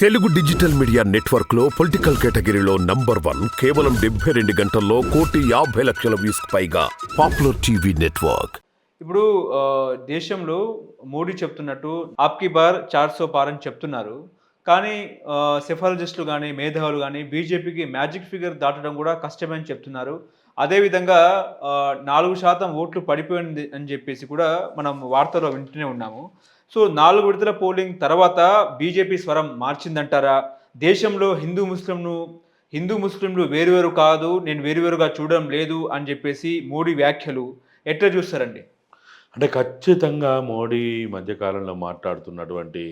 Telugu digital media నెట్వర్క్లో political కేటగిరీలో number one కేవలం డెబ్బై రెండు గంటల్లో కోటి యాభై లక్షల వ్యూస్ పైగా పాపులర్ టీవీ నెట్వర్క్. ఇప్పుడు ఆ, దేశంలో మోడీ చెప్తున్నట్టు ఆప్కి బార్ చార్ సో పార్ అని చెప్తున్నారు. కానీ సెఫాలజిస్టులు కానీ మేధావులు కానీ బీజేపీకి మ్యాజిక్ ఫిగర్ దాటడం కూడా కష్టమని చెప్తున్నారు. అదేవిధంగా ఆ, నాలుగు శాతం ఓట్లు పడిపోయింది అని చెప్పేసి కూడా మనం వార్తలో వింటూనే ఉన్నాము. సో నాలుగు విడతల పోలింగ్ తర్వాత బీజేపీ స్వరం మార్చిందంటారా దేశంలో హిందూ ముస్లింను హిందూ ముస్లింలు వేరువేరు కాదు నేను వేరువేరుగా చూడడం లేదు అని చెప్పేసి మోడీ వ్యాఖ్యలు ఎట్లా చూస్తారండి అంటే ఖచ్చితంగా మోడీ మధ్యకాలంలో మాట్లాడుతున్నటువంటి.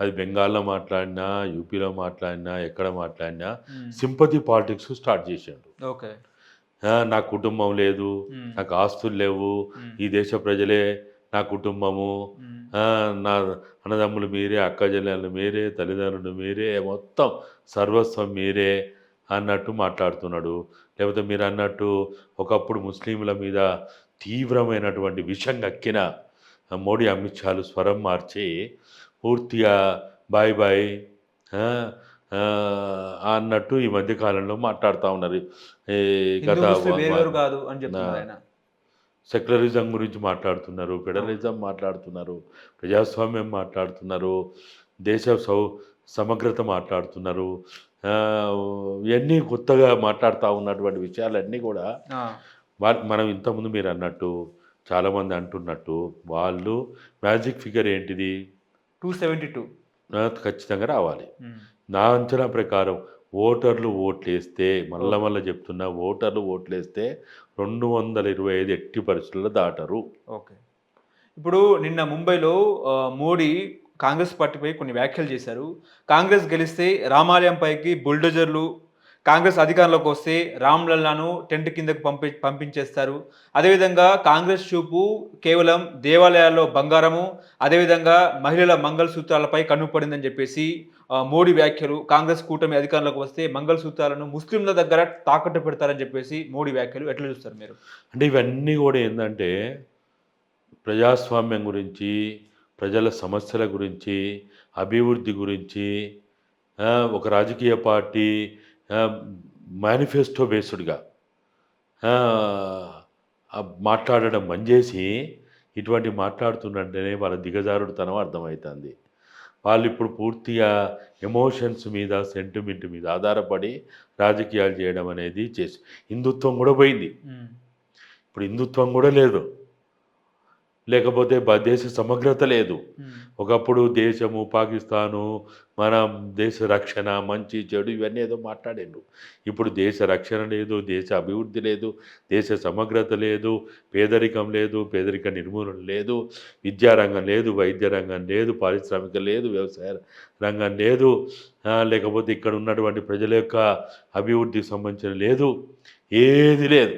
అది బెంగాల్లో మాట్లాడినా యూపీలో మాట్లాడినా ఎక్కడ మాట్లాడినా. సింపతి పాలిటిక్స్ స్టార్ట్ చేశాడు ఓకే నా కుటుంబం లేదు. నాకు ఆస్తులు లేవు. ఈ దేశ ప్రజలే నా కుటుంబము నా అన్నదమ్ములు మీరే అక్క చెల్లెళ్ళు మీరే తల్లిదండ్రులు మీరే మొత్తం సర్వస్వం మీరే అన్నట్టు మాట్లాడుతున్నాడు. లేకపోతే మీరు అన్నట్టు ఒకప్పుడు ముస్లింల మీద తీవ్రమైనటువంటి విషం కక్కిన మోడీ అమిత్ షాలు స్వరం మార్చి పూర్తిగా బాయ్ బాయ్ అన్నట్టు ఈ మధ్యకాలంలో మాట్లాడుతూ ఉన్నారు. కాదు అని చెప్తున్నారు సెక్యులరిజం గురించి మాట్లాడుతున్నారు ఫెడరలిజం మాట్లాడుతున్నారు ప్రజాస్వామ్యం మాట్లాడుతున్నారు దేశ సౌ సమగ్రత మాట్లాడుతున్నారు. ఇవన్నీ కొత్తగా మాట్లాడుతూ ఉన్నటువంటి విషయాలన్నీ కూడా మనం ఇంతకుముందు మీరు అన్నట్టు చాలామంది అంటున్నట్టు వాళ్ళు మ్యాజిక్ ఫిగర్ ఏంటిది? Two seventy two. ఖచ్చితంగా రావాలి. నా అంచనా ప్రకారం ఓటర్లు ఓట్లేస్తే మళ్ళా మళ్ళీ చెప్తున్నా ఓటర్లు ఓట్లేస్తే రెండు వందల ఇరవై ఐదు ఎట్టి పరిస్థితుల్లో దాటరు. ఓకే. ఇప్పుడు నిన్న ముంబైలో మోడీ కాంగ్రెస్ పార్టీపై కొన్ని వ్యాఖ్యలు చేశారు. కాంగ్రెస్ గెలిస్తే రామాలయం పైకి బుల్డోజర్లు కాంగ్రెస్ అధికారంలోకి వస్తే రామ్లల్లాను టెంట్ కిందకు పంపి పంపించేస్తారు. అదేవిధంగా కాంగ్రెస్ చూపు కేవలం దేవాలయాల్లో బంగారము అదేవిధంగా మహిళల మంగళసూత్రాలపై కన్నుపడిందని చెప్పేసి మోడీ వ్యాఖ్యలు కాంగ్రెస్ కూటమి అధికారంలోకి వస్తే మంగళసూత్రాలను ముస్లింల దగ్గర తాకట్టు పెడతారని చెప్పేసి మోడీ వ్యాఖ్యలు ఎట్లా చూస్తారు మీరు? అంటే ఇవన్నీ కూడా ఏంటంటే ప్రజాస్వామ్యం గురించి ప్రజల సమస్యల గురించి అభివృద్ధి గురించి ఒక రాజకీయ పార్టీ మేనిఫెస్టో బేస్డ్గా మాట్లాడడం బంద్ చేసి ఇటువంటి మాట్లాడుతున్నంటేనే వాళ్ళ దిగజారుడుతనం అర్థమవుతుంది. వాళ్ళు ఇప్పుడు పూర్తిగా ఎమోషన్స్ మీద సెంటిమెంట్ మీద ఆధారపడి రాజకీయాలు చేయడం అనేది చేసి హిందుత్వం కూడా పోయింది. ఇప్పుడు హిందుత్వం కూడా లేదు లేకపోతే దేశ సమగ్రత లేదు. ఒకప్పుడు దేశము పాకిస్తాను మన దేశ రక్షణ మంచి చెడు ఇవన్నీ ఏదో మాట్లాడిండు ఇప్పుడు దేశ రక్షణ లేదు దేశ అభివృద్ధి లేదు దేశ సమగ్రత లేదు పేదరికం లేదు పేదరిక నిర్మూలన లేదు విద్యారంగం లేదు వైద్య రంగం లేదు పారిశ్రామిక లేదు వ్యవసాయ రంగం లేదు లేకపోతే ఇక్కడ ఉన్నటువంటి ప్రజల యొక్క అభివృద్ధికి సంబంధించిన లేదు ఏది లేదు.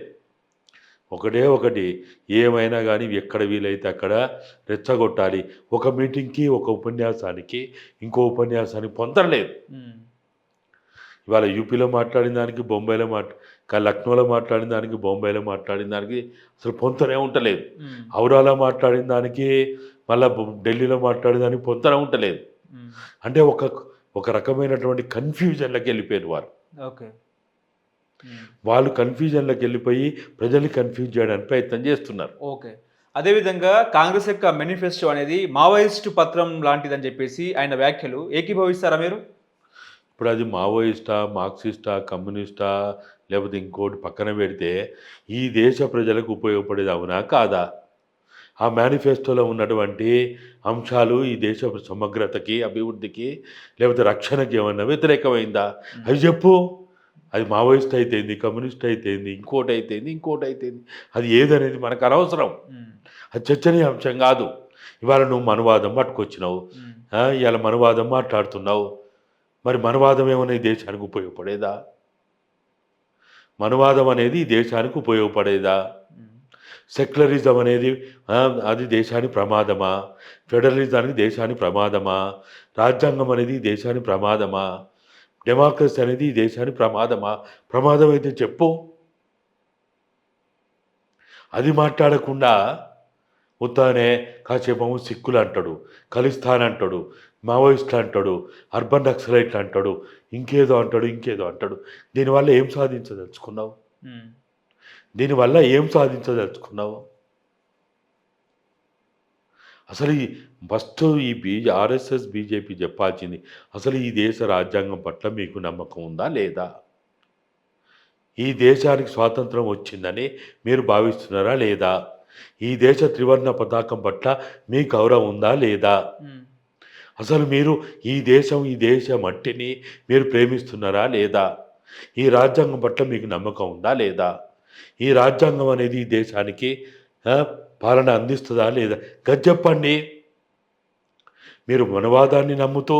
ఒకటే ఒకటి ఏమైనా కానీ ఎక్కడ వీలైతే అక్కడ రెచ్చగొట్టాలి ఒక మీటింగ్కి ఒక ఉపన్యాసానికి ఇంకో ఉపన్యాసానికి పొందలేదు. ఇవాళ యూపీలో మాట్లాడిన దానికి బొంబాయిలో మాట్లా లక్నోలో మాట్లాడిన దానికి బొంబాయిలో మాట్లాడిన దానికి అసలు పొంతనే ఉంటలేదు. ఔరాలో మాట్లాడిన దానికి మళ్ళీ ఢిల్లీలో మాట్లాడిన దానికి పొంతనే ఉంటలేదు. అంటే ఒక ఒక రకమైనటువంటి కన్ఫ్యూజన్లోకి వెళ్ళిపోయారు వారు ఓకే. వాళ్ళు కన్ఫ్యూజన్లోకి వెళ్ళిపోయి ప్రజల్ని కన్ఫ్యూజ్ చేయడానికి ప్రయత్నం చేస్తున్నారు. ఓకే అదేవిధంగా కాంగ్రెస్ యొక్క మేనిఫెస్టో అనేది మావోయిస్టు పత్రం లాంటిదని చెప్పేసి ఆయన వ్యాఖ్యలు ఏకీభవిస్తారా మీరు? ఇప్పుడు అది మావోయిస్టా మార్క్సిస్టా కమ్యూనిస్టా లేకపోతే ఇంకోటి పక్కన పెడితే ఈ దేశ ప్రజలకు ఉపయోగపడేది అవునా కాదా? ఆ మేనిఫెస్టోలో ఉన్నటువంటి అంశాలు ఈ దేశ సమగ్రతకి అభివృద్ధికి లేకపోతే రక్షణకి ఏమన్నా వ్యతిరేకమైందా? అది చెప్పు. అది మావోయిస్ట్ అయితేంది కమ్యూనిస్ట్ అయితేంది ఇంకోటి అయితేంది ఇంకోటి అయితేంది అది ఏదనేది మనకు అనవసరం. అది చర్చనీయాంశం కాదు. ఇవాళ నువ్వు మనువాదం పట్టుకొచ్చినావు. ఇవాళ మనవాదం మాట్లాడుతున్నావు. మరి మనవాదం ఏమైనా ఈ దేశానికి ఉపయోగపడేదా? మనవాదం అనేది ఈ దేశానికి ఉపయోగపడేదా. సెక్యులరిజం అనేది అది దేశానికి ప్రమాదమా? ఫెడరలిజానికి దేశానికి ప్రమాదమా? రాజ్యాంగం అనేది దేశానికి ప్రమాదమా? డెమోక్రసీ అనేది ఈ దేశానికి ప్రమాదమా? ప్రమాదం అయితే చెప్పు. అది మాట్లాడకుండా ఉత్తానే కాసేపేమో సిక్కులు అంటాడు ఖలిస్తాన్ అంటాడు మావోయిస్ట్లు అంటాడు అర్బన్ నక్సలైట్లు అంటాడు ఇంకేదో అంటాడు ఇంకేదో అంటాడు. దీనివల్ల ఏం సాధించదలుచుకున్నావు? దీనివల్ల ఏం సాధించదలుచుకున్నావు? అసలు ఈ ఫస్ట్ ఈ బీజే ఆర్ఎస్ఎస్ బీజేపీ చెప్పాల్సింది అసలు ఈ దేశ రాజ్యాంగం పట్ల మీకు నమ్మకం ఉందా లేదా? ఈ దేశానికి స్వాతంత్రం వచ్చిందని మీరు భావిస్తున్నారా లేదా? ఈ దేశ త్రివర్ణ పతాకం పట్ల మీ గౌరవం ఉందా లేదా? అసలు మీరు ఈ దేశం ఈ దేశ మట్టిని మీరు ప్రేమిస్తున్నారా లేదా? ఈ రాజ్యాంగం పట్ల మీకు నమ్మకం ఉందా లేదా? ఈ రాజ్యాంగం అనేది ఈ దేశానికి పాలన అందిస్తుందా లేదా? గది చెప్పండి మీరు మనవాదాన్ని నమ్ముతూ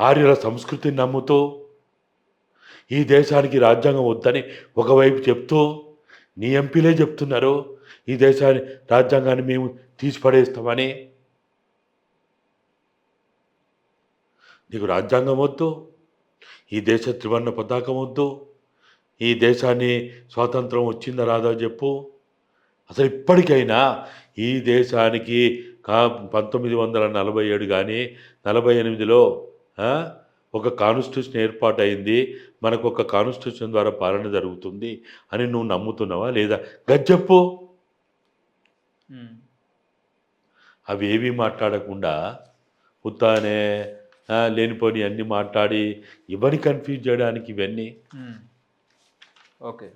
ఆర్యుల సంస్కృతిని నమ్ముతూ ఈ దేశానికి రాజ్యాంగం వద్దని ఒకవైపు చెప్తూ నీ ఎంపీలే చెప్తున్నారు ఈ దేశాన్ని రాజ్యాంగాన్ని మేము తీసిపడేస్తామని. నీకు రాజ్యాంగం వద్దు ఈ దేశ త్రివర్ణ పతాకం వద్దు ఈ దేశాన్ని స్వాతంత్రం వచ్చిందా రాదా చెప్పు. అసలు ఇప్పటికైనా ఈ దేశానికి కా పంతొమ్మిది వందల నలభై ఏడు కానీ నలభై ఎనిమిదిలో ఒక కాన్స్టిట్యూషన్ ఏర్పాటైంది మనకు ఒక కాన్స్టిట్యూషన్ ద్వారా పాలన జరుగుతుంది అని నువ్వు నమ్ముతున్నావా లేదా? ఉమ్, అవి ఏవి మాట్లాడకుండా ఉత్తానే ఆ, లేనిపోని అన్నీ మాట్లాడి ఇవన్నీ కన్ఫ్యూజ్ చేయడానికి ఇవన్నీ. ఓకే.